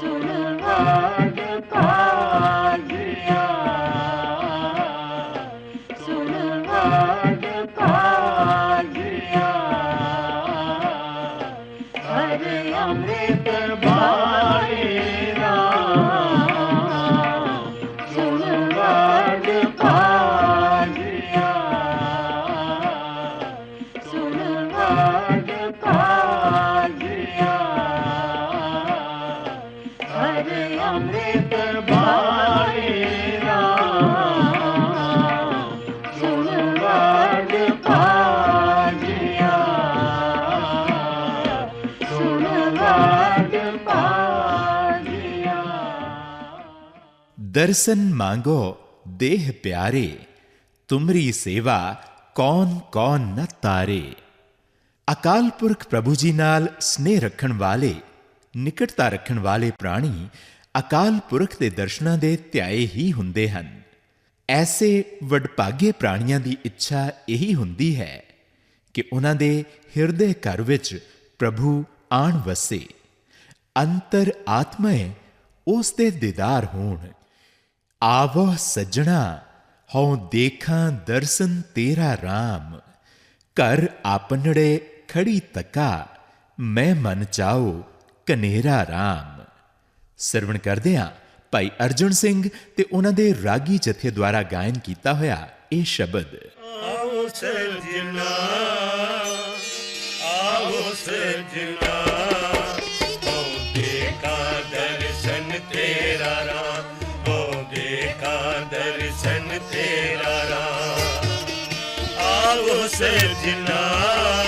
ਸੁਣ दर्शन मांगो देह प्यारे तुमरी सेवा ਕੌਣ ਕੌਣ ਨ ਤਾਰੇ ਅਕਾਲ ਪੁਰਖ ਪ੍ਰਭੂ ਜੀ ਨਾਲ ਸਨੇਹ ਰੱਖਣ ਵਾਲੇ ਨਿਕਟਤਾ ਰੱਖਣ ਵਾਲੇ ਪ੍ਰਾਣੀ ਅਕਾਲ ਪੁਰਖ ਦੇ ਦਰਸ਼ਨਾਂ ਦੇ ਧਿਆਏ ਹੀ ਹੁੰਦੇ ਹਨ ਐਸੇ ਵਡਭਾਗੇ ਪ੍ਰਾਣੀਆਂ ਦੀ ਇੱਛਾ ਇਹੀ ਹੁੰਦੀ ਹੈ ਕਿ ਉਹਨਾਂ ਦੇ ਹਿਰਦੇ ਘਰ ਵਿੱਚ ਪ੍ਰਭੂ ਆਣ ਵਸੇ ਅੰਤਰ ਆਤਮੇ ਉਸ ਦੇ ਦੀਦਾਰ ਹੋਣ ਆਵੋ ਸੱਜਣਾ, ਹਉ ਦੇਖਾਂ ਦਰਸ਼ਨ ਤੇਰਾ RAM ਘਰ ਆਪਨੜੇ ਖੜੀ ਤਕਾ, ਮੈਂ ਮਨ ਚਾਉ ਕਨੇਰਾ RAM ਸਰਵਣ ਕਰਦੇ ਹਾਂ ਭਾਈ ਅਰਜੁਨ ਸਿੰਘ ਤੇ ਉਹਨਾਂ ਦੇ ਰਾਗੀ ਜਥੇ ਦੁਆਰਾ ਗਾਇਨ ਕੀਤਾ ਹੋਇਆ ਇਹ ਸ਼ਬਦ। ਆਵੋ ਸਰਜਣਾ ਆਵੋ ਸਰਜਣਾ ਦਰਸ਼ਨ ਤੇਰਾ ਰਾਮ ਆਵੋ ਸਰਜਣਾ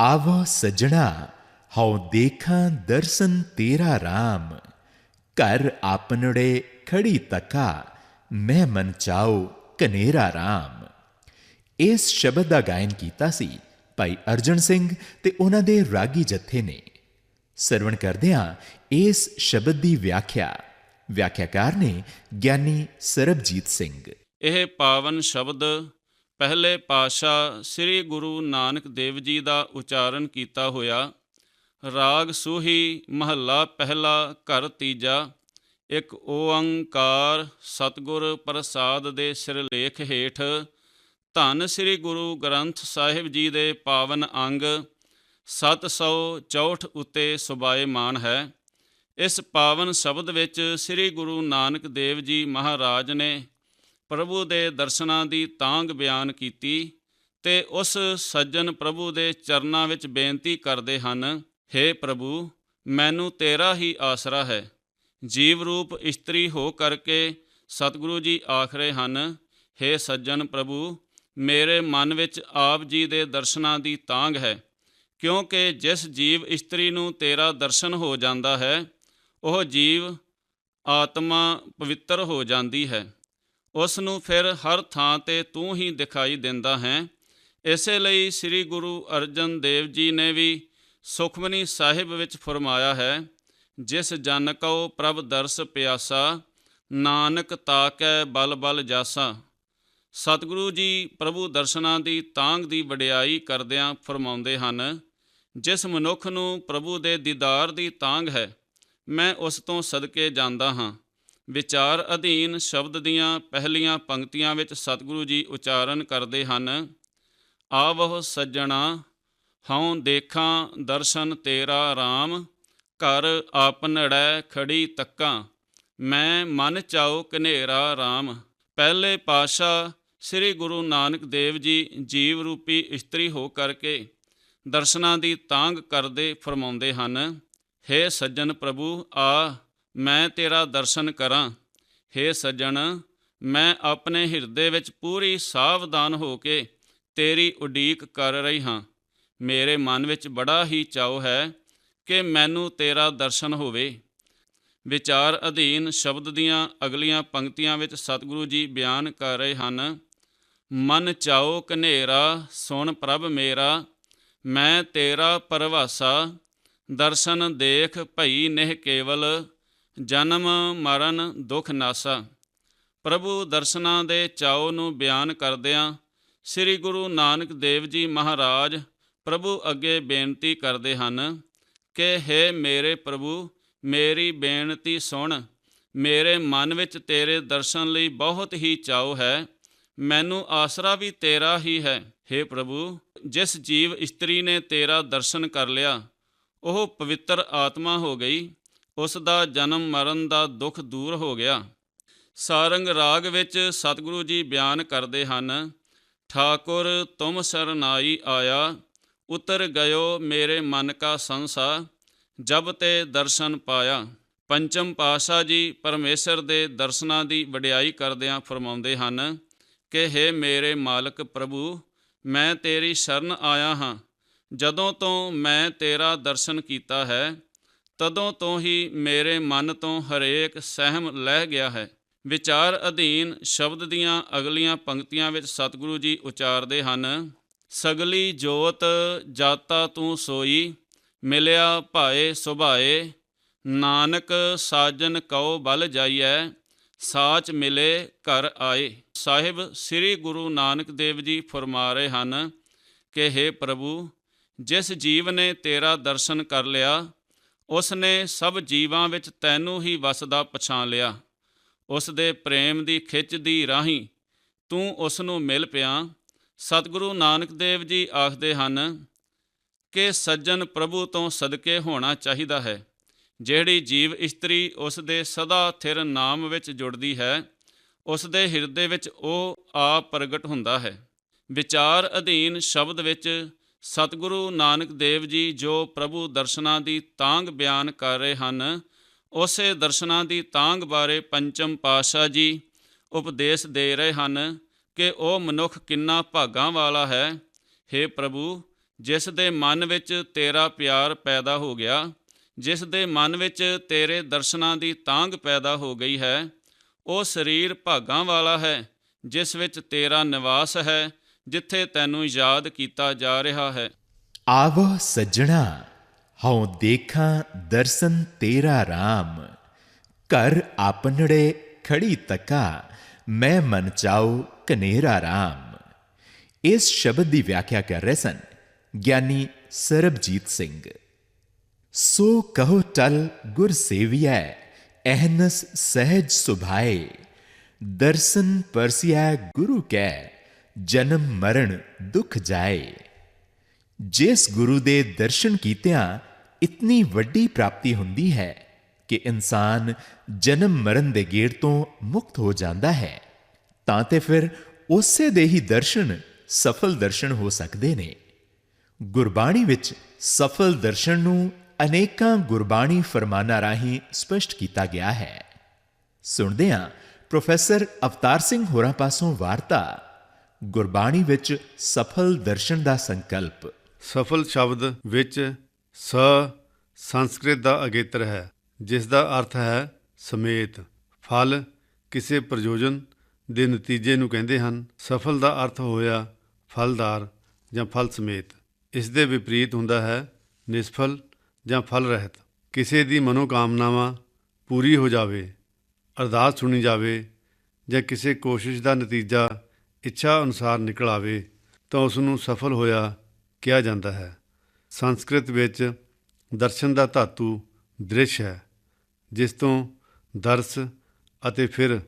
ਆਵੋ ਸਜਣਾ, ਹਉ ਦੇਖਾਂ ਦਰਸ਼ਨ ਤੇਰਾ RAM ਘਰ ਆਪਨੜੇ ਖੜੀ ਤਕਾ, ਮੈਂ ਮਨ ਚਾਉ ਕਨੇਰਾ RAM ਇਸ ਸ਼ਬਦ ਦਾ ਗਾਇਨ ਕੀਤਾ ਸੀ ਭਾਈ ਅਰਜਨ ਸਿੰਘ ਤੇ ਉਹਨਾਂ ਦੇ ਰਾਗੀ ਜਥੇ ਨੇ। ਸਰਵਣ ਕਰਦਿਆਂ ਇਸ ਸ਼ਬਦ ਦੀ ਵਿਆਖਿਆ, ਵਿਆਖਿਆਕਾਰ ਨੇ ਗਿਆਨੀ ਸਰਬਜੀਤ ਸਿੰਘ। ਇਹ ਪਾਵਨ ਸ਼ਬਦ ਪਹਿਲੇ ਪਾਤਸ਼ਾਹ ਸ੍ਰੀ ਗੁਰੂ ਨਾਨਕ ਦੇਵ ਜੀ ਦਾ ਉਚਾਰਨ ਕੀਤਾ ਹੋਇਆ, ਰਾਗ ਸੂਹੀ ਮਹੱਲਾ ਪਹਿਲਾ ਘਰ ਤੀਜਾ, ਇੱਕ ਓੰਕਾਰ ਸਤਿਗੁਰ ਪ੍ਰਸਾਦ ਦੇ ਸਿਰਲੇਖ ਹੇਠ, ਧੰਨ ਸ੍ਰੀ ਗੁਰੂ ਗ੍ਰੰਥ ਸਾਹਿਬ ਜੀ ਦੇ ਪਾਵਨ ਅੰਗ 764 ਉੱਤੇ ਸੁਭਾਏਮਾਨ ਹੈ। ਇਸ ਪਾਵਨ ਸ਼ਬਦ ਵਿੱਚ ਸ੍ਰੀ ਗੁਰੂ ਨਾਨਕ ਦੇਵ ਜੀ ਮਹਾਰਾਜ ਨੇ ਪ੍ਰਭੂ ਦੇ ਦਰਸ਼ਨਾਂ ਦੀ ਤਾਂਗ ਬਿਆਨ ਕੀਤੀ ਤੇ ਉਸ ਸੱਜਣ ਪ੍ਰਭੂ ਦੇ ਚਰਨਾਂ ਵਿੱਚ ਬੇਨਤੀ ਕਰਦੇ ਹਨ हे ਪ੍ਰਭੂ, ਮੈਨੂੰ ਤੇਰਾ ਹੀ ਆਸਰਾ ਹੈ। ਜੀਵ ਰੂਪ ਇਸਤਰੀ ਹੋ ਕਰਕੇ ਸਤਿਗੁਰੂ ਜੀ ਆਖ ਰਹੇ ਹਨ हे ਸੱਜਣ ਪ੍ਰਭੂ, ਮੇਰੇ ਮਨ ਵਿੱਚ ਆਪ ਜੀ ਦੇ ਦਰਸ਼ਨਾਂ ਦੀ ਤਾਂਗ ਹੈ, ਕਿਉਂਕਿ ਜਿਸ ਜੀਵ ਇਸਤਰੀ ਨੂੰ ਤੇਰਾ ਦਰਸ਼ਨ ਹੋ ਜਾਂਦਾ ਹੈ, ਉਹ ਜੀਵ ਆਤਮਾ ਪਵਿੱਤਰ ਹੋ ਜਾਂਦੀ ਹੈ। ਉਸ ਨੂੰ ਫਿਰ ਹਰ ਥਾਂ ਤੇ ਤੂੰ ਹੀ ਦਿਖਾਈ ਦਿੰਦਾ ਹੈ। ਇਸੇ ਲਈ ਸ੍ਰੀ ਗੁਰੂ ਅਰਜਨ ਦੇਵ ਜੀ ਨੇ ਵੀ ਸੁਖਮਨੀ ਸਾਹਿਬ ਵਿੱਚ ਫਰਮਾਇਆ ਹੈ, ਜਿਸ ਜਨ ਕਉ ਪ੍ਰਭ ਦਰਸ ਪਿਆਸਾ, ਨਾਨਕ ਤਾਕੈ ਬਲ ਬਲ ਜਾਸਾ। ਸਤਿਗੁਰੂ ਜੀ ਪ੍ਰਭੂ ਦਰਸ਼ਨਾਂ ਦੀ ਤਾਂਗ ਦੀ ਵਡਿਆਈ ਕਰਦਿਆਂ ਫਰਮਾਉਂਦੇ ਹਨ, ਜਿਸ ਮਨੁੱਖ ਨੂੰ ਪ੍ਰਭੂ ਦੇ ਦੀਦਾਰ ਦੀ ਤਾਂਗ ਹੈ, ਮੈਂ ਉਸ ਤੋਂ ਸਦਕੇ ਜਾਂਦਾ ਹਾਂ। ਵਿਚਾਰ ਅਧੀਨ ਸ਼ਬਦ ਦੀਆਂ ਪਹਿਲੀਆਂ ਪੰਕਤੀਆਂ ਵਿੱਚ ਸਤਿਗੁਰੂ ਜੀ ਉਚਾਰਨ ਕਰਦੇ ਹਨ, ਆਵਹ ਸੱਜਣਾ, ਹਉ ਦੇਖਾਂ ਦਰਸ਼ਨ ਤੇਰਾ RAM ਘਰ ਆਪਨੜੈ ਖੜੀ ਤੱਕਾਂ, ਮੈਂ ਮਨ ਚਾਉ ਕਨੇਰਾ RAM ਪਹਿਲੇ ਪਾਸ਼ਾ ਸ੍ਰੀ ਗੁਰੂ ਨਾਨਕ ਦੇਵ ਜੀ ਜੀਵ ਰੂਪੀ ਇਸਤਰੀ ਹੋ ਕਰਕੇ ਦਰਸ਼ਨਾਂ ਦੀ ਤਾਂਗ ਕਰਦੇ ਫਰਮਾਉਂਦੇ ਹਨ हे ਸੱਜਣ ਪ੍ਰਭੂ, ਆ ਮੈਂ ਤੇਰਾ ਦਰਸ਼ਨ ਕਰਾਂ। हे ਸੱਜਣ, ਮੈਂ ਆਪਣੇ ਹਿਰਦੇ ਵਿੱਚ ਪੂਰੀ ਸਾਵਧਾਨ ਹੋ ਕੇ ਤੇਰੀ ਉਡੀਕ ਕਰ ਰਹੀ ਹਾਂ। ਮੇਰੇ ਮਨ ਵਿੱਚ ਬੜਾ ਹੀ ਚਾਉ ਹੈ ਕਿ ਮੈਨੂੰ ਤੇਰਾ ਦਰਸ਼ਨ ਹੋਵੇ। ਵਿਚਾਰ ਅਧੀਨ ਸ਼ਬਦ ਦੀਆਂ ਅਗਲੀਆਂ ਪੰਕਤੀਆਂ ਵਿੱਚ ਸਤਿਗੁਰੂ ਜੀ ਬਿਆਨ ਕਰ ਰਹੇ ਹਨ, ਮਨ ਚਾਉ ਕਨੇਰਾ ਸੁਣ ਪ੍ਰਭ ਮੇਰਾ, ਮੈਂ ਤੇਰਾ ਪਰਵਾਸਾ, ਦਰਸ਼ਨ ਦੇਖ ਭਈ ਨਿਹ ਕੇਵਲ ਜਨਮ ਮਰਨ ਦੁਖ ਨਾਸਾ। ਪ੍ਰਭੂ ਦਰਸ਼ਨਾਂ ਦੇ ਚਾਉ ਨੂੰ ਬਿਆਨ ਕਰਦਿਆਂ ਸ੍ਰੀ ਗੁਰੂ ਨਾਨਕ ਦੇਵ ਜੀ ਮਹਾਰਾਜ ਪ੍ਰਭੂ ਅੱਗੇ ਬੇਨਤੀ ਕਰਦੇ ਹਨ ਕਿ ਹੈ ਮੇਰੇ ਪ੍ਰਭੂ, ਮੇਰੀ ਬੇਨਤੀ ਸੁਣ। ਮੇਰੇ ਮਨ ਵਿੱਚ ਤੇਰੇ ਦਰਸ਼ਨ ਲਈ ਬਹੁਤ ਹੀ ਚਾਉ ਹੈ। ਮੈਨੂੰ ਆਸਰਾ ਵੀ ਤੇਰਾ ਹੀ ਹੈ। हे ਪ੍ਰਭੂ, ਜਿਸ ਜੀਵ ਇਸਤਰੀ ਨੇ ਤੇਰਾ ਦਰਸ਼ਨ ਕਰ ਲਿਆ, ਉਹ ਪਵਿੱਤਰ ਆਤਮਾ ਹੋ ਗਈ। ਉਸ ਦਾ ਜਨਮ ਮਰਨ ਦਾ ਦੁੱਖ ਦੂਰ ਹੋ ਗਿਆ। ਸਾਰੰਗ ਰਾਗ ਵਿੱਚ ਸਤਿਗੁਰੂ ਜੀ ਬਿਆਨ ਕਰਦੇ ਹਨ, ਠਾਕੁਰ, ਤੁਮ ਸਰਨਾਈ ਆਇਆ, ਉਤਰ ਗਇਓ ਮੇਰੇ ਮਨ ਕਾ ਸੰਸਾ, ਜਬ ਤੇ ਦਰਸ਼ਨ ਪਾਇਆ। ਪੰਚਮ ਪਾਸ਼ਾ ਜੀ ਪਰਮੇਸ਼ਰ ਦੇ ਦਰਸ਼ਨਾਂ ਦੀ ਵਡਿਆਈ ਕਰਦਿਆਂ ਫਰਮਾਉਂਦੇ ਹਨ, ਕਿ हे ਮੇਰੇ ਮਾਲਕ ਪ੍ਰਭੂ, ਮੈਂ ਤੇਰੀ ਸ਼ਰਨ ਆਇਆ ਹਾਂ। ਜਦੋਂ ਤੋਂ ਮੈਂ ਤੇਰਾ ਦਰਸ਼ਨ ਕੀਤਾ ਹੈ ਤਦੋਂ ਤੋਂ ਹੀ ਮੇਰੇ ਮਨ ਤੋਂ ਹਰੇਕ ਸਹਿਮ ਲਹਿ ਗਿਆ ਹੈ। ਵਿਚਾਰ ਅਧੀਨ ਸ਼ਬਦ ਦੀਆਂ ਅਗਲੀਆਂ ਪੰਕਤੀਆਂ ਵਿੱਚ ਸਤਿਗੁਰੂ ਜੀ ਉਚਾਰਦੇ ਹਨ, ਸਗਲੀ ਜੋਤ ਜਾਤਾ ਤੂੰ ਸੋਈ, ਮਿਲਿਆ ਭਾਏ ਸੁਭਾਏ, ਨਾਨਕ ਸਾਜਨ ਕਉ ਬਲ ਜਾਈਐ, ਸਾਚ ਮਿਲੇ ਘਰ ਆਏ। ਸਾਹਿਬ ਸ੍ਰੀ ਗੁਰੂ ਨਾਨਕ ਦੇਵ ਜੀ ਫਰਮਾ ਰਹੇ ਹਨ, ਕਿ हे ਪ੍ਰਭੂ, ਜਿਸ ਜੀਵ ਨੇ ਤੇਰਾ ਦਰਸ਼ਨ ਕਰ ਲਿਆ ਉਸ ਨੇ ਸਭ ਜੀਵਾਂ ਵਿੱਚ ਤੈਨੂੰ ਹੀ ਵਸਦਾ ਪਛਾਣ ਲਿਆ। ਉਸ ਦੇ ਪ੍ਰੇਮ ਦੀ ਖਿੱਚ ਦੀ ਰਾਹੀਂ ਤੂੰ ਉਸ ਨੂੰ ਮਿਲ ਪਿਆ। ਸਤਿਗੁਰੂ ਨਾਨਕ ਦੇਵ ਜੀ ਆਖਦੇ ਹਨ ਕਿ ਸੱਜਣ ਪ੍ਰਭੂ ਤੋਂ ਸਦਕੇ ਹੋਣਾ ਚਾਹੀਦਾ ਹੈ। ਜਿਹੜੀ ਜੀਵ ਇਸਤਰੀ ਉਸ ਦੇ ਸਦਾ ਥਿਰ ਨਾਮ ਵਿੱਚ ਜੁੜਦੀ ਹੈ ਉਸ ਦੇ ਹਿਰਦੇ ਵਿੱਚ ਉਹ ਆਪ ਪ੍ਰਗਟ ਹੁੰਦਾ ਹੈ। ਵਿਚਾਰ ਅਧੀਨ ਸ਼ਬਦ ਵਿੱਚ ਸਤਿਗੁਰੂ ਨਾਨਕ ਦੇਵ ਜੀ ਜੋ ਪ੍ਰਭੂ ਦਰਸ਼ਨਾਂ ਦੀ ਤਾਂਗ ਬਿਆਨ ਕਰ ਰਹੇ ਹਨ, ਉਸੇ ਦਰਸ਼ਨਾਂ ਦੀ ਤਾਂਗ ਬਾਰੇ ਪੰਚਮ ਪਾਤਸ਼ਾਹ ਜੀ ਉਪਦੇਸ਼ ਦੇ ਰਹੇ ਹਨ ਕਿ ਉਹ ਮਨੁੱਖ ਕਿੰਨਾ ਭਾਗਾਂ ਵਾਲਾ ਹੈ। हे ਪ੍ਰਭੂ, ਜਿਸ ਦੇ ਮਨ ਵਿੱਚ ਤੇਰਾ ਪਿਆਰ ਪੈਦਾ ਹੋ ਗਿਆ, ਜਿਸ ਦੇ ਮਨ ਵਿੱਚ ਤੇਰੇ ਦਰਸ਼ਨਾਂ ਦੀ ਤਾਂਗ ਪੈਦਾ ਹੋ ਗਈ ਹੈ, ਉਹ ਸਰੀਰ ਭਾਗਾਂ ਵਾਲਾ ਹੈ, ਜਿਸ ਵਿੱਚ ਤੇਰਾ ਨਿਵਾਸ ਹੈ ਜਿੱਥੇ ਤੈਨੂੰ ਯਾਦ ਕੀਤਾ ਜਾ ਰਿਹਾ ਹੈ। ਆਵੋ ਸੱਜਣਾ, ਹਉ ਦੇਖਾਂ ਦਰਸ਼ਨ ਤੇਰਾ RAM ਘਰ ਆਪਨੜੇ ਖੜੀ ਤਕਾ, ਮੈਂ ਮਨ ਚਾਉ ਕਨੇਰਾ RAM ਇਸ ਸ਼ਬਦ ਦੀ ਵਿਆਖਿਆ ਕਰ ਰਹੇ ਸਨ ਗਿਆਨੀ ਸਰਬਜੀਤ ਸਿੰਘ। ਸੋ ਕਹੋ ਟਲ ਗੁਰ ਸੇਵੀਐ, ਅਹਨਸ ਸਹਿਜ ਸੁਭਾਏ। ਦਰਸ਼ਨ ਪਰਸਿਆ ਗੁਰੂ ਕੈ। ਜਨਮ ਮਰਨ ਦੁੱਖ ਜਾਏ। ਜਿਸ ਗੁਰੂ ਦੇ ਦਰਸ਼ਨ ਕੀਤਿਆਂ ਇਤਨੀ ਵੱਡੀ ਪ੍ਰਾਪਤੀ ਹੁੰਦੀ ਹੈ ਕਿ ਇਨਸਾਨ ਜਨਮ ਮਰਨ ਦੇ ਗੇੜ ਤੋਂ ਮੁਕਤ ਹੋ ਜਾਂਦਾ ਹੈ, ਤਾਂ ਤੇ ਫਿਰ ਉਸੇ ਦੇ ਹੀ ਦਰਸ਼ਨ ਸਫਲ ਦਰਸ਼ਨ ਹੋ ਸਕਦੇ ਨੇ। ਗੁਰਬਾਣੀ ਵਿੱਚ ਸਫਲ ਦਰਸ਼ਨ ਨੂੰ ਅਨੇਕਾਂ ਗੁਰਬਾਣੀ ਫਰਮਾਨਾਂ ਰਾਹੀਂ ਸਪਸ਼ਟ ਕੀਤਾ ਗਿਆ ਹੈ। ਸੁਣਦੇ ਹਾਂ ਪ੍ਰੋਫੈਸਰ ਅਵਤਾਰ ਸਿੰਘ ਹੋਰਾਂ ਪਾਸੋਂ ਵਾਰਤਾ ਗੁਰਬਾਣੀ ਵਿੱਚ ਸਫਲ ਦਰਸ਼ਨ ਦਾ ਸੰਕਲਪ। ਸਫਲ ਸ਼ਬਦ ਵਿੱਚ ਸ ਸੰਸਕ੍ਰਿਤ ਦਾ ਅਗੇਤਰ ਹੈ, ਜਿਸ ਦਾ ਅਰਥ ਹੈ ਸਮੇਤ। ਫਲ ਕਿਸੇ ਪ੍ਰਯੋਜਨ ਦੇ ਨਤੀਜੇ ਨੂੰ ਕਹਿੰਦੇ ਹਨ। ਸਫਲ ਦਾ ਅਰਥ ਹੋਇਆ ਫਲਦਾਰ ਜਾਂ ਫਲ ਸਮੇਤ। ਇਸ ਦੇ ਵਿਪਰੀਤ ਹੁੰਦਾ ਹੈ ਨਿਸਫਲ ਜਾਂ ਫਲ ਰਹਿਤ। ਕਿਸੇ ਦੀ ਮਨੋਕਾਮਨਾਵਾਂ ਪੂਰੀ ਹੋ ਜਾਵੇ, ਅਰਦਾਸ ਸੁਣੀ ਜਾਵੇ ਜਾਂ ਕਿਸੇ ਕੋਸ਼ਿਸ਼ ਦਾ ਨਤੀਜਾ ਇੱਛਾ ਅਨੁਸਾਰ ਨਿਕਲ ਆਵੇ ਤਾਂ ਉਸ ਨੂੰ ਸਫਲ ਹੋਇਆ ਕਿਹਾ ਜਾਂਦਾ ਹੈ। ਸੰਸਕ੍ਰਿਤ ਵਿੱਚ ਦਰਸ਼ਨ ਦਾ ਧਾਤੂ ਦ੍ਰਿਸ਼ ਹੈ, ਜਿਸ ਤੋਂ ਦਰਸ ਅਤੇ ਫਿਰ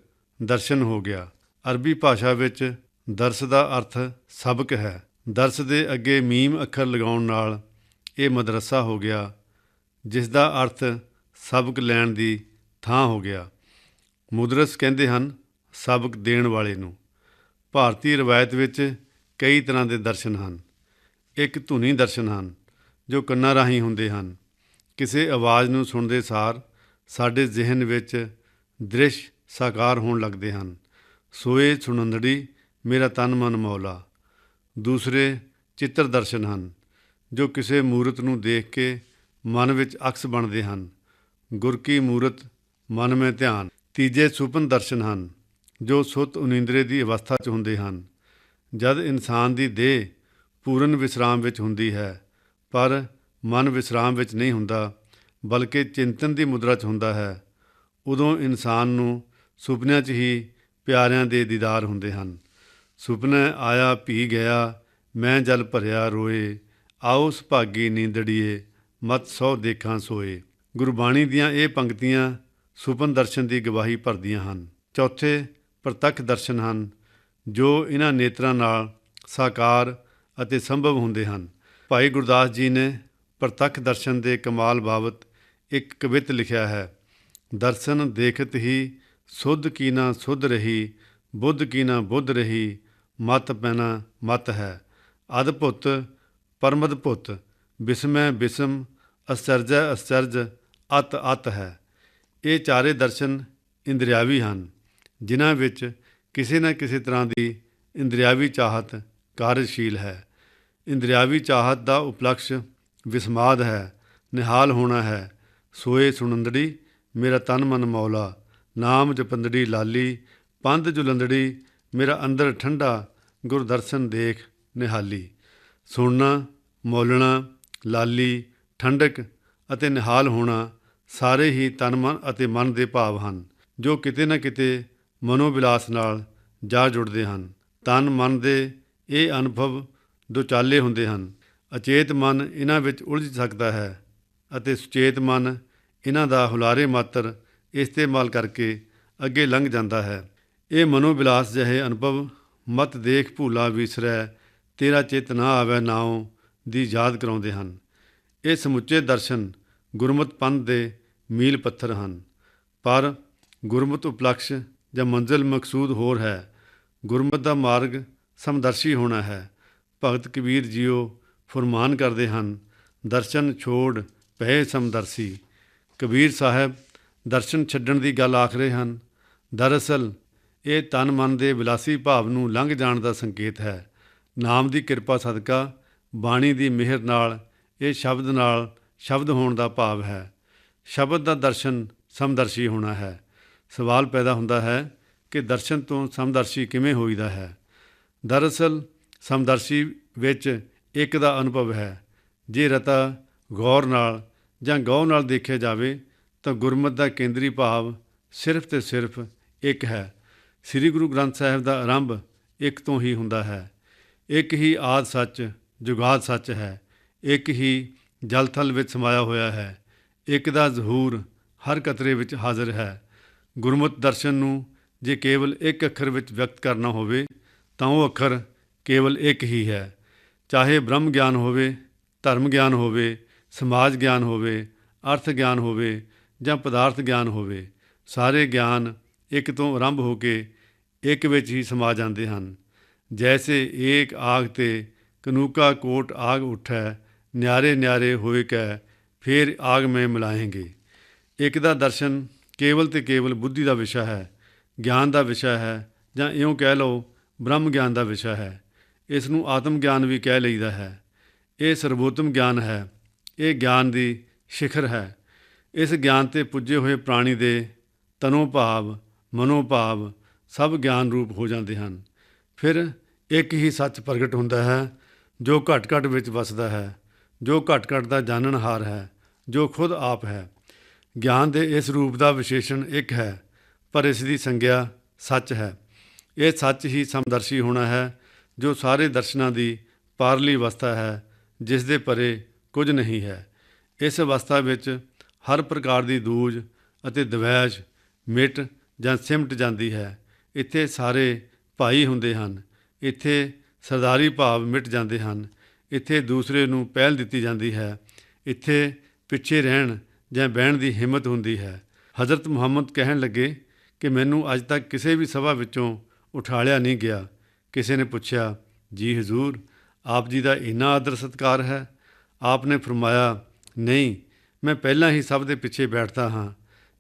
ਦਰਸ਼ਨ ਹੋ ਗਿਆ। ਅਰਬੀ ਭਾਸ਼ਾ ਵਿੱਚ ਦਰਸ ਦਾ ਅਰਥ ਸਬਕ ਹੈ। ਦਰਸ ਦੇ ਅੱਗੇ ਮੀਮ ਅੱਖਰ ਲਗਾਉਣ ਨਾਲ ਇਹ ਮਦਰਸਾ ਹੋ ਗਿਆ, ਜਿਸ ਦਾ ਅਰਥ ਸਬਕ ਲੈਣ ਦੀ ਥਾਂ ਹੋ ਗਿਆ। ਮੁਦਰਸ ਕਹਿੰਦੇ ਹਨ, ਸਬਕ ਦੇਣ ਵਾਲੇ ਨੂੰ। ਭਾਰਤੀ ਰਵਾਇਤ ਵਿੱਚ ਕਈ ਤਰ੍ਹਾਂ ਦੇ ਦਰਸ਼ਨ ਹਨ। ਇੱਕ ਧੁਨੀ ਦਰਸ਼ਨ ਹਨ, ਜੋ ਕੰਨਾਂ ਰਾਹੀਂ ਹੁੰਦੇ ਹਨ। ਕਿਸੇ ਆਵਾਜ਼ ਨੂੰ ਸੁਣਦੇ ਸਾਰ ਸਾਡੇ ਜ਼ਿਹਨ ਵਿੱਚ ਦ੍ਰਿਸ਼ ਸਾਕਾਰ ਹੋਣ ਲੱਗਦੇ ਹਨ। ਸੋਏ ਸੁਣੰਦੜੀ, ਮੇਰਾ ਤਨ ਮਨ ਮੌਲਾ। ਦੂਸਰੇ ਚਿੱਤਰ ਦਰਸ਼ਨ ਹਨ, ਜੋ ਕਿਸੇ ਮੂਰਤ ਨੂੰ ਦੇਖ ਕੇ ਮਨ ਵਿੱਚ ਅਕਸ ਬਣਦੇ ਹਨ। ਗੁਰ ਕੀ ਮੂਰਤ, ਮਨ ਮੈਂ ਧਿਆਨ। ਤੀਜੇ ਸੁਪਨ ਦਰਸ਼ਨ ਹਨ। ਜੋ ਸੁੱਤ ਉਨੀਂਦਰੇ ਦੀ ਅਵਸਥਾ 'ਚ ਹੁੰਦੇ ਹਨ। ਜਦ ਇਨਸਾਨ ਦੀ ਦੇਹ ਪੂਰਨ ਵਿਸਰਾਮ ਵਿੱਚ ਹੁੰਦੀ ਹੈ, ਪਰ ਮਨ ਵਿਸਰਾਮ ਵਿੱਚ ਨਹੀਂ ਹੁੰਦਾ, ਬਲਕਿ ਚਿੰਤਨ ਦੀ ਮੁਦਰਾ 'ਚ ਹੁੰਦਾ ਹੈ, ਉਦੋਂ ਇਨਸਾਨ ਨੂੰ ਸੁਪਨਿਆਂ 'ਚ ਹੀ ਪਿਆਰਿਆਂ ਦੇ ਦੀਦਾਰ ਹੁੰਦੇ ਹਨ। ਸੁਪਨਾ ਆਇਆ, ਭੀ ਗਿਆ, ਮੈਂ ਜਲ ਭਰਿਆ ਰੋਏ, ਆਓ ਸੁਭਾਗੀ ਨੀਂਦੜੀਏ, ਮਤ ਸੋ ਦੇਖਾਂ ਸੋਏ। ਗੁਰਬਾਣੀ ਦੀਆਂ ਇਹ ਪੰਕਤੀਆਂ ਸੁਪਨ ਦਰਸ਼ਨ ਦੀ ਗਵਾਹੀ ਭਰਦੀਆਂ ਹਨ। ਚੌਥੇ ਪ੍ਰਤੱਖ ਦਰਸ਼ਨ ਹਨ, ਜੋ ਇਹਨਾਂ ਨੇਤਰਾਂ ਨਾਲ ਸਾਕਾਰ ਅਤੇ ਸੰਭਵ ਹੁੰਦੇ ਹਨ। ਭਾਈ ਗੁਰਦਾਸ ਜੀ ਨੇ ਪ੍ਰਤੱਖ ਦਰਸ਼ਨ ਦੇ ਕਮਾਲ ਬਾਬਤ ਇੱਕ ਕਵਿਤ ਲਿਖਿਆ ਹੈ, ਦਰਸ਼ਨ ਦੇਖਤ ਹੀ ਸੁਧ ਕੀ ਨਾ ਸੁਧ ਰਹੀ, ਬੁੱਧ ਕੀ ਨਾ ਬੁੱਧ ਰਹੀ, ਮਤ ਪੈਨਾ ਮਤ ਹੈ। ਅਦਭੁਤ ਪਰਮਦ ਭੁਤ ਬਿਸਮੈ ਬਿਸਮ, ਅਸਰਜੈ ਅਸਰਜ, ਅਤ ਅਤ ਹੈ। ਇਹ ਚਾਰੇ ਦਰਸ਼ਨ ਇੰਦਰਿਆਵੀ ਹਨ। ਜਿਨ੍ਹਾਂ ਵਿੱਚ ਕਿਸੇ ਨਾ ਕਿਸੇ ਤਰ੍ਹਾਂ ਦੀ ਇੰਦਰਿਆਵੀ ਚਾਹਤ ਕਾਰਜਸ਼ੀਲ ਹੈ। ਇੰਦਰਿਆਵੀ ਚਾਹਤ ਦਾ ਉਪਲਕਸ਼ ਵਿਸਮਾਦ ਹੈ, ਨਿਹਾਲ ਹੋਣਾ ਹੈ। ਸੋਏ ਸੁਣੰਦੜੀ, ਮੇਰਾ ਤਨ ਮਨ ਮੌਲਾ। ਨਾਮ ਜਪੰਦੜੀ, ਲਾਲੀ। ਪੰਧ ਜੁਲੰਦੜੀ, ਮੇਰਾ ਅੰਦਰ ਠੰਡਾ ਗੁਰਦਰਸ਼ਨ ਦੇਖ ਨਿਹਾਲੀ। ਸੁਣਨਾ, ਮੌਲਣਾ, ਲਾਲੀ, ਠੰਡਕ ਅਤੇ ਨਿਹਾਲ ਹੋਣਾ ਸਾਰੇ ਹੀ ਤਨ ਮਨ ਅਤੇ ਮਨ ਦੇ ਭਾਵ ਹਨ, ਜੋ ਕਿਤੇ ਨਾ ਕਿਤੇ ਮਨੋਵਿਲਾਸ ਨਾਲ ਜਾ ਜੁੜਦੇ ਹਨ। ਤਨ ਮਨ ਦੇ ਇਹ ਅਨੁਭਵ ਦੁਚਾਲੇ ਹੁੰਦੇ ਹਨ। ਅਚੇਤ ਮਨ ਇਹਨਾਂ ਵਿੱਚ ਉਲਝ ਸਕਦਾ ਹੈ ਅਤੇ ਸੁਚੇਤ ਮਨ ਇਹਨਾਂ ਦਾ ਹੁਲਾਰੇ ਮਾਤਰ ਇਸਤੇਮਾਲ ਕਰਕੇ ਅੱਗੇ ਲੰਘ ਜਾਂਦਾ ਹੈ। ਇਹ ਮਨੋਵਿਲਾਸ ਜਿਹੇ ਅਨੁਭਵ ਮਤ ਦੇਖ ਭੂਲਾ ਵਿਸਰੈ, ਤੇਰਾ ਚਿਤ ਨਾ ਆਵੈ ਨਾਉ ਦੀ ਯਾਦ ਕਰਾਉਂਦੇ ਹਨ। ਇਹ ਸਮੁੱਚੇ ਦਰਸ਼ਨ ਗੁਰਮਤ ਪੰਥ ਦੇ ਮੀਲ ਪੱਥਰ ਹਨ। ਪਰ ਗੁਰਮਤਿ ਉਪਲਕਸ਼ ਜਾਂ ਮੰਜ਼ਿਲ ਮਕਸੂਦ ਹੋਰ ਹੈ, ਗੁਰਮਤ ਦਾ ਮਾਰਗ ਸਮਦਰਸ਼ੀ ਹੋਣਾ ਹੈ। ਭਗਤ ਕਬੀਰ ਜੀਓ ਫਰਮਾਨ ਕਰਦੇ ਹਨ, ਦਰਸ਼ਨ ਛੋੜ ਪਏ ਸਮਦਰਸ਼ੀ। ਕਬੀਰ ਸਾਹਿਬ ਦਰਸ਼ਨ ਛੱਡਣ ਦੀ ਗੱਲ ਆਖ ਰਹੇ ਹਨ, ਦਰਅਸਲ ਇਹ ਤਨ ਮਨ ਦੇ ਵਿਲਾਸੀ ਭਾਵ ਨੂੰ ਲੰਘ ਜਾਣ ਦਾ ਸੰਕੇਤ ਹੈ। ਨਾਮ ਦੀ ਕਿਰਪਾ ਸਦਕਾ, ਬਾਣੀ ਦੀ ਮਿਹਰ ਨਾਲ ਇਹ ਸ਼ਬਦ ਨਾਲ ਸ਼ਬਦ ਹੋਣ ਦਾ ਭਾਵ ਹੈ। ਸ਼ਬਦ ਦਾ ਦਰਸ਼ਨ ਸਮਦਰਸ਼ੀ ਹੋਣਾ ਹੈ। ਸਵਾਲ ਪੈਦਾ ਹੁੰਦਾ ਹੈ ਕਿ ਦਰਸ਼ਨ ਤੋਂ ਸਮਦਰਸ਼ੀ ਕਿਵੇਂ ਹੋਈਦਾ ਹੈ। ਦਰਅਸਲ, ਸਮਦਰਸ਼ੀ ਵਿੱਚ ਇੱਕ ਦਾ ਅਨੁਭਵ ਹੈ। ਜੇ ਰਤਾ ਗੌਰ ਨਾਲ ਜਾਂ ਗੌ ਨਾਲ ਦੇਖਿਆ ਜਾਵੇ, ਤਾਂ ਗੁਰਮਤ ਦਾ ਕੇਂਦਰੀ ਭਾਵ ਸਿਰਫ ਤੇ ਸਿਰਫ ਇੱਕ ਹੈ। ਸ੍ਰੀ ਗੁਰੂ ਗ੍ਰੰਥ ਸਾਹਿਬ ਦਾ ਆਰੰਭ ਇੱਕ ਤੋਂ ਹੀ ਹੁੰਦਾ ਹੈ। ਇੱਕ ਹੀ ਆਦ ਸੱਚ, ਜੁਗਾਦ ਸੱਚ ਹੈ। ਇੱਕ ਹੀ ਜਲਥਲ ਵਿੱਚ ਸਮਾਇਆ ਹੋਇਆ ਹੈ। ਇੱਕ ਦਾ ਜ਼ਹੂਰ ਹਰ ਕਤਰੇ ਵਿੱਚ ਹਾਜ਼ਰ ਹੈ। ਗੁਰਮਤ ਦਰਸ਼ਨ ਨੂੰ ਜੇ ਕੇਵਲ ਇੱਕ ਅੱਖਰ ਵਿੱਚ ਵਿਅਕਤ ਕਰਨਾ ਹੋਵੇ, ਤਾਂ ਉਹ ਅੱਖਰ ਕੇਵਲ ਇੱਕ ਹੀ ਹੈ। ਚਾਹੇ ਬ੍ਰਹਮ ਗਿਆਨ ਹੋਵੇ, ਧਰਮ ਗਿਆਨ ਹੋਵੇ, ਸਮਾਜ ਗਿਆਨ ਹੋਵੇ, ਅਰਥ ਗਿਆਨ ਹੋਵੇ ਜਾਂ ਪਦਾਰਥ ਗਿਆਨ ਹੋਵੇ, ਸਾਰੇ ਗਿਆਨ ਇੱਕ ਤੋਂ ਆਰੰਭ ਹੋ ਕੇ ਇੱਕ ਵਿੱਚ ਹੀ ਸਮਾ ਜਾਂਦੇ ਹਨ। ਜੈਸੇ ਏਕ ਆਗ ਤੇ ਕਨੂਕਾ ਕੋਟ ਆਗ ਉਠੈ, ਨਿਆਰੇ ਨਿਆਰੇ ਹੋਏ ਕੈ, ਫਿਰ ਆਗ ਮੈਂ ਮਿਲਾਏਂਗੇ। ਇੱਕ ਦਾ ਦਰਸ਼ਨ ਕੇਵਲ ਤੇ ਕੇਵਲ ਬੁੱਧੀ ਦਾ ਵਿਸ਼ਾ ਹੈ, ਗਿਆਨ ਦਾ ਵਿਸ਼ਾ ਹੈ, ਜਾਂ ਇਉਂ ਕਹਿ ਲਓ, ਬ੍ਰਹਮ ਗਿਆਨ ਦਾ ਵਿਸ਼ਾ ਹੈ। ਇਸ ਨੂੰ ਆਤਮ ਗਿਆਨ ਵੀ ਕਹਿ ਲਈਦਾ ਹੈ। ਇਹ ਸਰਬੋਤਮ ਗਿਆਨ ਹੈ। ਇਹ ਗਿਆਨ ਦੀ ਸਿਖਰ ਹੈ। ਇਸ ਗਿਆਨ ਤੇ ਪੁੱਜੇ ਹੋਏ ਪ੍ਰਾਣੀ ਦੇ ਤਨੋ ਭਾਵ ਮਨੋ ਭਾਵ ਸਭ ਗਿਆਨ ਰੂਪ ਹੋ ਜਾਂਦੇ ਹਨ। ਫਿਰ ਇੱਕ ਹੀ ਸੱਚ ਪ੍ਰਗਟ ਹੁੰਦਾ ਹੈ, ਜੋ ਘਟ ਘਟ ਵਿੱਚ ਵਸਦਾ ਹੈ, ਜੋ ਘਟ ਘਟ ਦਾ ਜਾਣਨਹਾਰ ਹੈ, ਜੋ ਖੁਦ ਆਪ ਹੈ। ਗਿਆਨ ਦੇ ਇਸ ਰੂਪ ਦਾ ਵਿਸ਼ੇਸ਼ਣ ਇੱਕ ਹੈ, ਪਰ ਇਸ ਦੀ ਸੰਗਿਆ ਸੱਚ ਹੈ। ਇਹ ਸੱਚ ਹੀ ਸਮਦਰਸ਼ੀ ਹੋਣਾ ਹੈ, ਜੋ ਸਾਰੇ ਦਰਸ਼ਨਾਂ ਦੀ ਪਾਰਲੀ ਅਵਸਥਾ ਹੈ, ਜਿਸ ਦੇ ਪਰੇ ਕੁਝ ਨਹੀਂ ਹੈ। ਇਸ ਅਵਸਥਾ ਵਿੱਚ ਹਰ ਪ੍ਰਕਾਰ ਦੀ ਦੂਜ ਅਤੇ ਦਵੈਸ਼ ਮਿਟ ਜਾਂ ਸਿਮਟ ਜਾਂਦੀ ਹੈ। ਇੱਥੇ ਸਾਰੇ ਭਾਈ ਹੁੰਦੇ ਹਨ। ਇੱਥੇ ਸਰਦਾਰੀ ਭਾਵ ਮਿਟ ਜਾਂਦੇ ਹਨ। ਇੱਥੇ ਦੂਸਰੇ ਨੂੰ ਪਹਿਲ ਦਿੱਤੀ ਜਾਂਦੀ ਹੈ। ਇੱਥੇ ਪਿੱਛੇ ਰਹਿਣ ਜਾਂ ਬਹਿਣ ਦੀ ਹਿੰਮਤ ਹੁੰਦੀ ਹੈ। ਹਜ਼ਰਤ ਮੁਹੰਮਦ ਕਹਿਣ ਲੱਗੇ ਕਿ ਮੈਨੂੰ ਅੱਜ ਤੱਕ ਕਿਸੇ ਵੀ ਸਭਾ ਵਿੱਚੋਂ ਉਠਾਲਿਆ ਨਹੀਂ ਗਿਆ। ਕਿਸੇ ਨੇ ਪੁੱਛਿਆ, ਜੀ ਹਜ਼ੂਰ, ਆਪ ਜੀ ਦਾ ਇੰਨਾ ਆਦਰ ਸਤਕਾਰ ਹੈ? ਆਪ ਨੇ ਫਰਮਾਇਆ, ਨਹੀਂ, ਮੈਂ ਪਹਿਲਾਂ ਹੀ ਸਭ ਦੇ ਪਿੱਛੇ ਬੈਠਦਾ ਹਾਂ।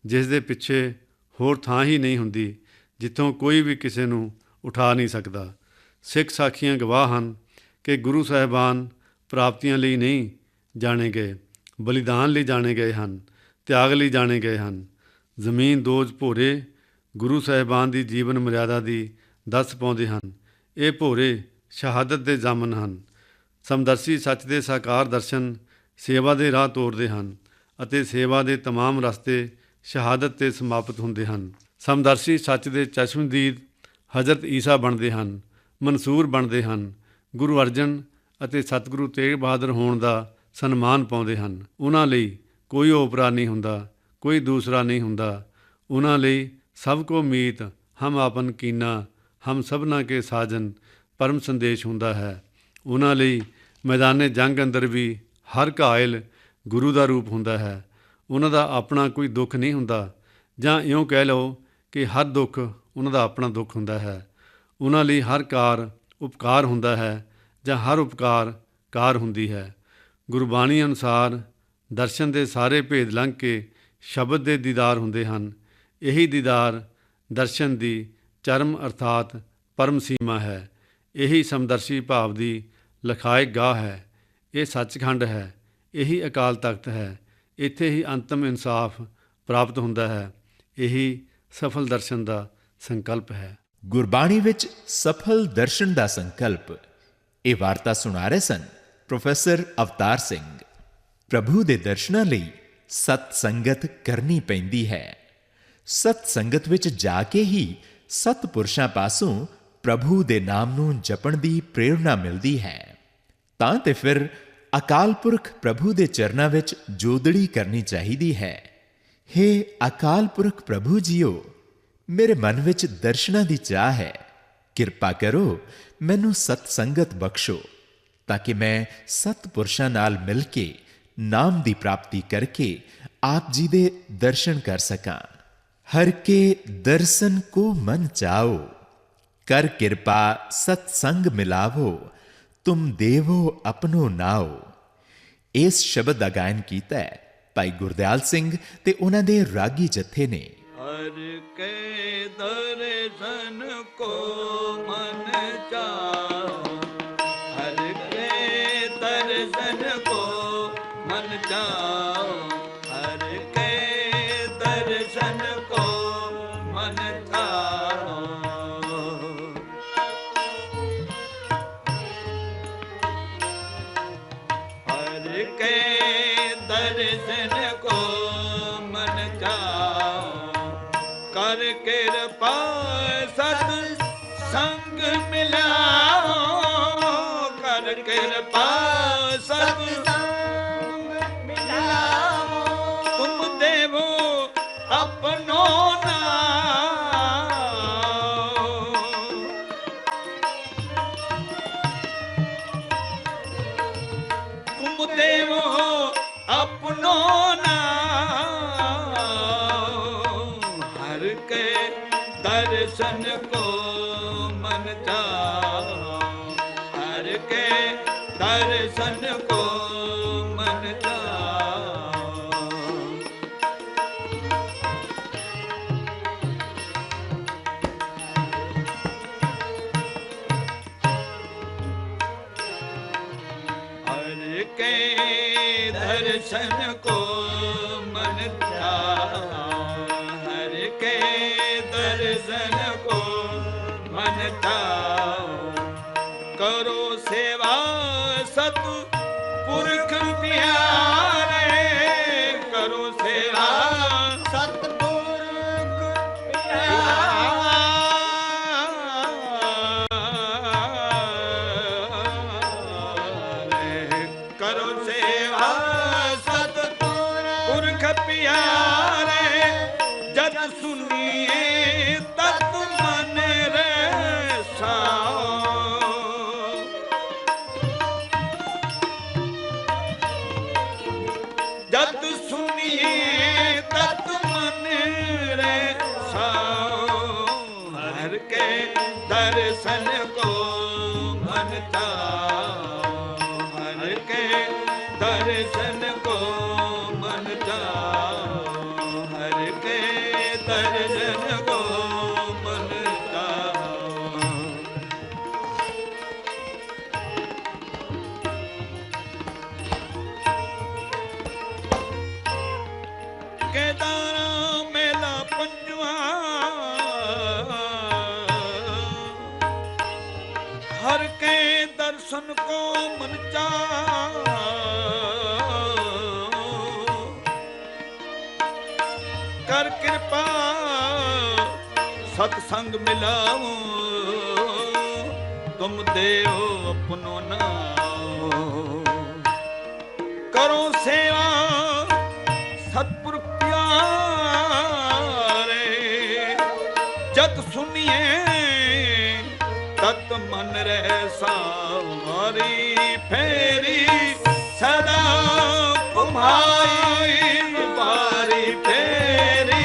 ਜਿਸ ਦੇ ਪਿੱਛੇ ਹੋਰ ਥਾਂ ਹੀ ਨਹੀਂ ਹੁੰਦੀ, ਜਿੱਥੋਂ ਕੋਈ ਵੀ ਕਿਸੇ ਨੂੰ ਉਠਾ ਨਹੀਂ ਸਕਦਾ। ਸਿੱਖ ਸਾਖੀਆਂ ਗਵਾਹ ਹਨ ਕਿ ਗੁਰੂ ਸਾਹਿਬਾਨ ਪ੍ਰਾਪਤੀਆਂ ਲਈ ਨਹੀਂ ਜਾਣੇ ਗਏ। ਬਲੀਦਾਨ ਲਈ ਜਾਣੇ ਗਏ ਹਨ ਤਿਆਗ ਲਈ ਜਾਣੇ ਗਏ ਹਨ ਜ਼ਮੀਨ ਦੋਜ ਭੋਰੇ ਗੁਰੂ ਸਾਹਿਬਾਨ ਦੀ ਜੀਵਨ ਮਰਿਆਦਾ ਦੀ ਦੱਸ ਪਾਉਂਦੇ ਹਨ ਇਹ ਭੋਰੇ ਸ਼ਹਾਦਤ ਦੇ ਜਾਮਨ ਹਨ ਸਮਦਰਸ਼ੀ ਸੱਚ ਦੇ ਸਾਕਾਰ ਦਰਸ਼ਨ ਸੇਵਾ ਦੇ ਰਾਹ ਤੋਰਦੇ ਹਨ ਅਤੇ ਸੇਵਾ ਦੇ तमाम ਰਸਤੇ ਸ਼ਹਾਦਤ ਤੇ ਸਮਾਪਤ ਹੁੰਦੇ ਹਨ ਸਮਦਰਸ਼ੀ ਸੱਚ ਦੇ ਚਸ਼ਮਦੀਦ ਹਜ਼ਰਤ ਈਸਾ ਬਣਦੇ ਹਨ ਮਨਸੂਰ ਬਣਦੇ ਹਨ ਗੁਰੂ ਅਰਜਨ ਅਤੇ ਸਤਿਗੁਰੂ ਤੇਗ ਬਹਾਦਰ ਹੋਣ ਦਾ ਸਨਮਾਨ ਪਾਉਂਦੇ ਹਨ। ਉਹਨਾਂ ਲਈ ਕੋਈ ਓਪਰਾ ਨਹੀਂ ਹੁੰਦਾ, ਕੋਈ ਦੂਸਰਾ ਨਹੀਂ ਹੁੰਦਾ। ਉਹਨਾਂ ਲਈ ਸਭ ਕੋ ਮੀਤ, ਹਮ ਆਪਨ ਕੀਨਾ, ਹਮ ਸਭਨਾ ਕੇ ਸਾਜਨ, ਪਰਮ ਸੰਦੇਸ਼ ਹੁੰਦਾ ਹੈ। ਉਹਨਾਂ ਲਈ ਮੈਦਾਨੇ ਜੰਗ ਅੰਦਰ ਵੀ ਹਰ ਘਾਇਲ ਗੁਰੂ ਦਾ ਰੂਪ ਹੁੰਦਾ ਹੈ। ਉਹਨਾਂ ਦਾ ਆਪਣਾ ਕੋਈ ਦੁੱਖ ਨਹੀਂ ਹੁੰਦਾ। ਜਾਂ ਇਉਂ ਕਹਿ ਲਓ ਕਿ ਹਰ ਦੁੱਖ ਉਹਨਾਂ ਦਾ ਆਪਣਾ ਦੁੱਖ ਹੁੰਦਾ ਹੈ। ਉਹਨਾਂ ਲਈ ਹਰ ਕਾਰ ਉਪਕਾਰ ਹੁੰਦਾ ਹੈ ਜਾਂ ਹਰ ਉਪਕਾਰ ਕਾਰ ਹੁੰਦੀ ਹੈ। ਗੁਰਬਾਣੀ ਅਨੁਸਾਰ ਦਰਸ਼ਨ ਦੇ ਸਾਰੇ ਭੇਦ ਲੰਘ ਕੇ ਸ਼ਬਦ ਦੇ ਦੀਦਾਰ ਹੁੰਦੇ ਹਨ। ਇਹੀ ਦੀਦਾਰ ਦਰਸ਼ਨ ਦੀ ਚਰਮ ਅਰਥਾਤ ਪਰਮ ਸੀਮਾ ਹੈ। ਇਹੀ ਸਮਦਰਸ਼ੀ ਭਾਵ ਦੀ ਲਖਾਇਕ ਗਾਹ ਹੈ। ਇਹ ਸੱਚਖੰਡ ਹੈ। ਇਹੀ ਅਕਾਲ ਤਖਤ ਹੈ। ਇੱਥੇ ਹੀ ਅੰਤਮ ਇਨਸਾਫ ਪ੍ਰਾਪਤ ਹੁੰਦਾ ਹੈ। ਇਹੀ ਸਫਲ ਦਰਸ਼ਨ ਦਾ ਸੰਕਲਪ ਹੈ। ਗੁਰਬਾਣੀ ਵਿੱਚ ਸਫਲ ਦਰਸ਼ਨ ਦਾ ਸੰਕਲਪ। ਇਹ ਵਾਰਤਾ ਸੁਣਾ ਰਹੇ ਸਨ। ਪ੍ਰੋਫੈਸਰ ਅਵਤਾਰ ਸਿੰਘ। ਪ੍ਰਭੂ ਦੇ ਦਰਸ਼ਨਾਂ ਲਈ ਸਤ ਸੰਗਤ ਕਰਨੀ ਪੈਂਦੀ ਹੈ। ਸਤ ਸੰਗਤ ਵਿੱਚ ਜਾ ਕੇ ਹੀ ਸਤ ਪੁਰਸ਼ਾਂ ਪਾਸੋਂ ਪ੍ਰਭੂ ਦੇ ਨਾਮ ਨੂੰ ਜਪਣ ਦੀ ਪ੍ਰੇਰਣਾ ਮਿਲਦੀ ਹੈ। ਤਾਂ ਤੇ ਫਿਰ ਅਕਾਲ ਪੁਰਖ ਪ੍ਰਭੂ ਦੇ ਚਰਨਾਂ ਵਿੱਚ ਜੋਦੜੀ ਕਰਨੀ ਚਾਹੀਦੀ ਹੈ। ਹੇ ਅਕਾਲ ਪੁਰਖ ਪ੍ਰਭੂ ਜੀਓ, ਮੇਰੇ ਮਨ ਵਿੱਚ ਦਰਸ਼ਨਾਂ ਦੀ ਚਾਹ ਹੈ। ਕਿਰਪਾ ਕਰੋ, ਮੈਨੂੰ ਸਤ ਸੰਗਤ ਬਖਸ਼ੋ। ਤਾਂ ਕਿ ਮੈਂ ਸਤ ਪੁਰਸ਼ਾਂ ਨਾਲ ਮਿਲ ਕੇ ਨਾਮ ਦੀ ਪ੍ਰਾਪਤੀ ਕਰਕੇ ਆਪ ਜੀ ਦੇ ਦਰਸ਼ਨ ਕਰ ਸਕਾਂ। ਹਰ ਕੇ ਦਰਸ਼ਨ ਕੋ ਮਨ ਚਾਓ, ਕਰ ਕਿਰਪਾ ਸਤ ਸੰਗ ਮਿਲਾਵੋ, ਤੁਮ ਦੇਵੋ ਆਪਣੋ ਨਾਓ। ਇਸ ਸ਼ਬਦ ਦਾ ਗਾਇਨ ਕੀਤਾ ਹੈ ਭਾਈ ਗੁਰਦਿਆਲ ਸਿੰਘ ਤੇ ਉਹਨਾਂ ਦੇ ਰਾਗੀ ਜਥੇ ਨੇ। ਹਰ ਕੇ ਦਰਸ਼ਨ ਕੋ ਮਨ ਚਾਓ। ਦਰਸ਼ਨ ਕੋ ਦਰਸ਼ਨ ਸਤ ਸੰਗ ਮਿਲਾਓ। ਤੁਮ ਦੇਓ ਆਪਣੋ ਨਾਮ। ਕਰੋ ਸੇਵਾ ਸਤਿਪੁਰ ਪਿਆਰੇ। ਜਤ ਸੁਨੀਏ ਤਤ ਮਨ ਰਹਿ ਸਾਰੀ ਫੇਰੀ ਸਦਾ ਘੁਮਾਈ ਬਾਰੀ ਫੇਰੀ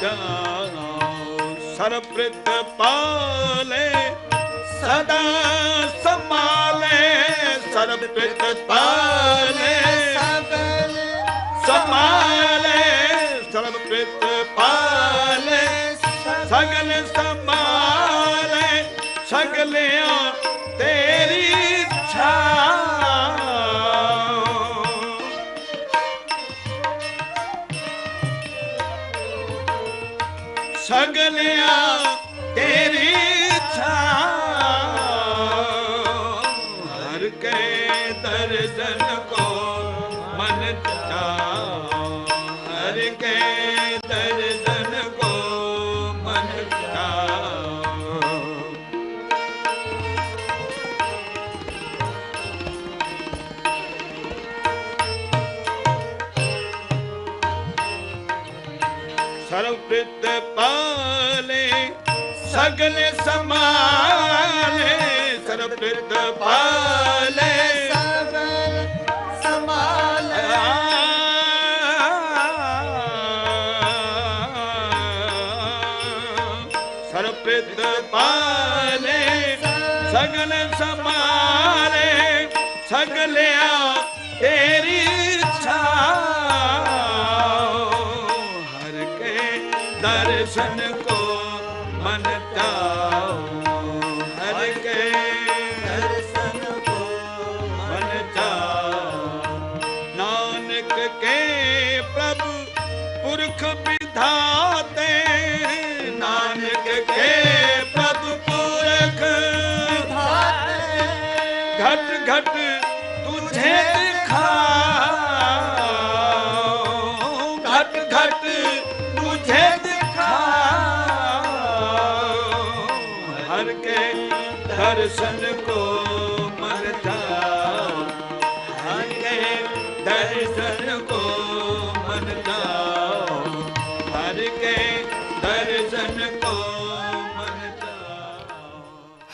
ਚਰਨ ਪਾਲੇ ਸਦਾ ਸਮਾਲੇ ਸਰਪ੍ਰਿਤ ਪਾਲੇ। ਸਮਾਲੇ ਸਰਪ੍ਰਿਤ ਪਾਲੇ ਸਗਲ ਸਮਾਲੇ ਸਗਲਿਆਂ ਤੇਰੀ ਇੱਛਾ। ਸਗਲਿਆਂ ਸਗਲ ਸਮਾਲੇ ਸਰਬ੍ਰਿਤ ਪਾਲੇ। ਸਗਲ ਸਮਾਲੇ ਸਗਲਿਆ ਪੁਰਖ ਵਿਧਾਤੇ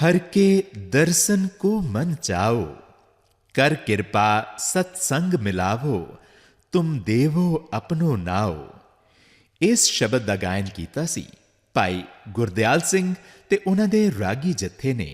हर के दर्शन को मन चाओ कर कृपा सत्संग मिलावो तुम देवो अपनो नाओ ਇਸ ਸ਼ਬਦ ਦਾ ਗਾਇਨ ਕੀਤਾ ਸੀ ਭਾਈ ਗੁਰਦਿਆਲ ਸਿੰਘ ਤੇ ਉਹਨਾਂ ਦੇ ਰਾਗੀ ਜਥੇ ਨੇ